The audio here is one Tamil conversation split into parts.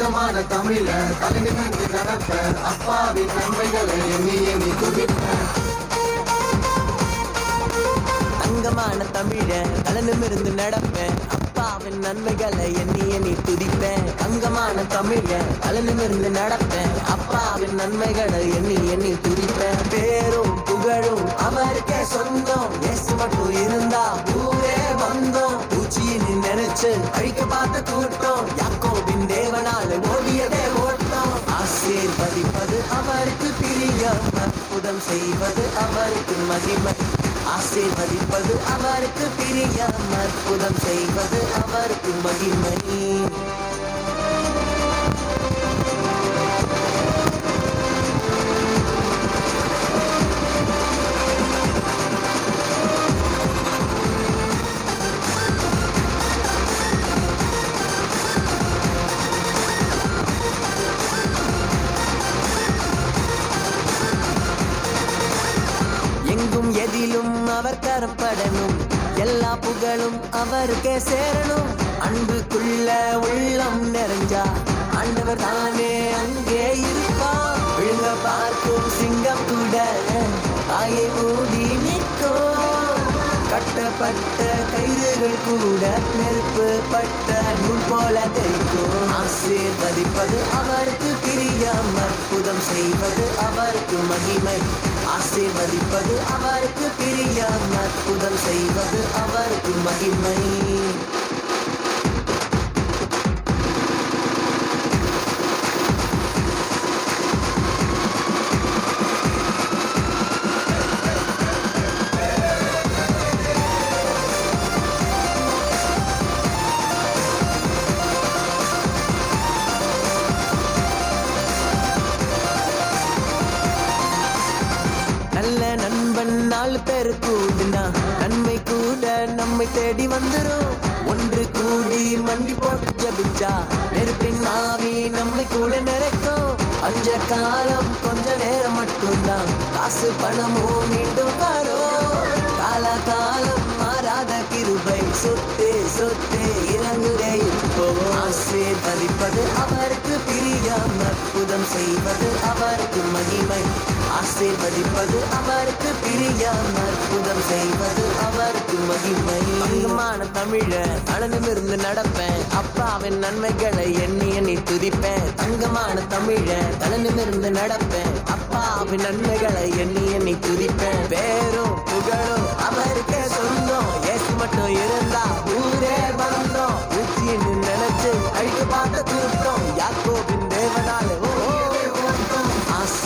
தங்கமான தமிழ தலைநிமிர்ந்து நடப்ப அப்பாவின் நன்மைகளை எண்ணி எண்ணி துதிப்ப. அங்கமான தமிழ கலனுமிருந்து நடப்பேன் அப்பாவின் நன்மைகளை எண்ணி எண்ணி துதிப்பேன் அங்கமான தமிழ கலனுமிருந்து நடப்பேன் அப்பாவின் நன்மைகளை எண்ணி எண்ணி துதி நினைச்சு அழிக்க பார்த்த கூட்டம். யாக்கோபின் தேவனால ஓவியதே ஓட்டம். ஆசீர்வதிப்பது அவருக்கு பிரியம். அற்புதம் செய்வது அவருக்கு மகிமை. ஆசீர்வதிப்பது அவருக்கு பிரியம். அற்புதம் செய்வது அவருக்கு மகிமை. எதிலும் அவர் கரப்படணும். எல்லா புகழும் அவருக்கே சேரணும். அன்புக்குள்ள உள்ளம் நிறைஞ்சா ஆண்டவர் தானே அங்கே இருப்பா விழுங்க பார்க்கும் சிங்கம் கூட ஆயை மூடி நிற்கும். கட்டப்பட்ட கயிறுகள் கூட நெருப்பு பட்ட நூல் போல தெரிக்கும் ஆசீர்வதிப்பது அவருக்கு பிரியம். அற்புதம் செய்வது அவர் மகிமை. ஆசீர்வதிப்பது அவருக்கு பிரியம் அற்புதம் செய்வது அவருக்கு மகிமை. தேடி வந்துரும். ஒன்று கூடி மண்டி போட்டு ஜபிச்சா நெருப்பின் ஆவி நம்மை கூட நிறைக்கும். அஞ்ச காலம் கொஞ்ச நேரம் மட்டும்தான் காசு பணமோ மீண்டும் வரும். கால காலம் மாறாத கிருபை சொத்து சொத்து இறங்குதே இப்போ ஆசீர்வதிப்பது அவருக்கு பிரியம் அற்புதம் செய்வது அவருக்கு மகி ஆசீர்வதிப்பது அவருக்கு பிரியாம அற்புதம் செய்வது அவருக்கு மகிமை. தங்கமான தமிழ அழனிமிருந்து நடப்பேன். அப்பாவின் நன்மைகளை எண்ணி எண்ணி துதிப்பேன். தங்கமான தமிழ அழனிமிருந்து நடப்பேன். அப்பாவின் நன்மைகளை எண்ணி எண்ணி துதிப்பேன். பேரும் புகழும் அவருக்கே சொந்தம். ஏசு மட்டும் இருந்தா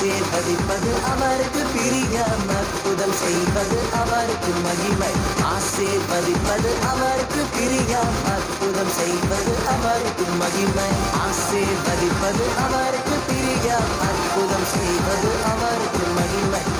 ஆசீர்வதிப்பது அவருக்கு பிரியம் அற்புதம் செய்வது அவருக்கு மகிமை. ஆசீர்வதிப்பது அவருக்கு பிரியம் அற்புதம் செய்வது அவருக்கு மகிமை. ஆசீர்வதிப்பது அவருக்கு பிரியம் அற்புதம் செய்வது அவருக்கு மகிமை.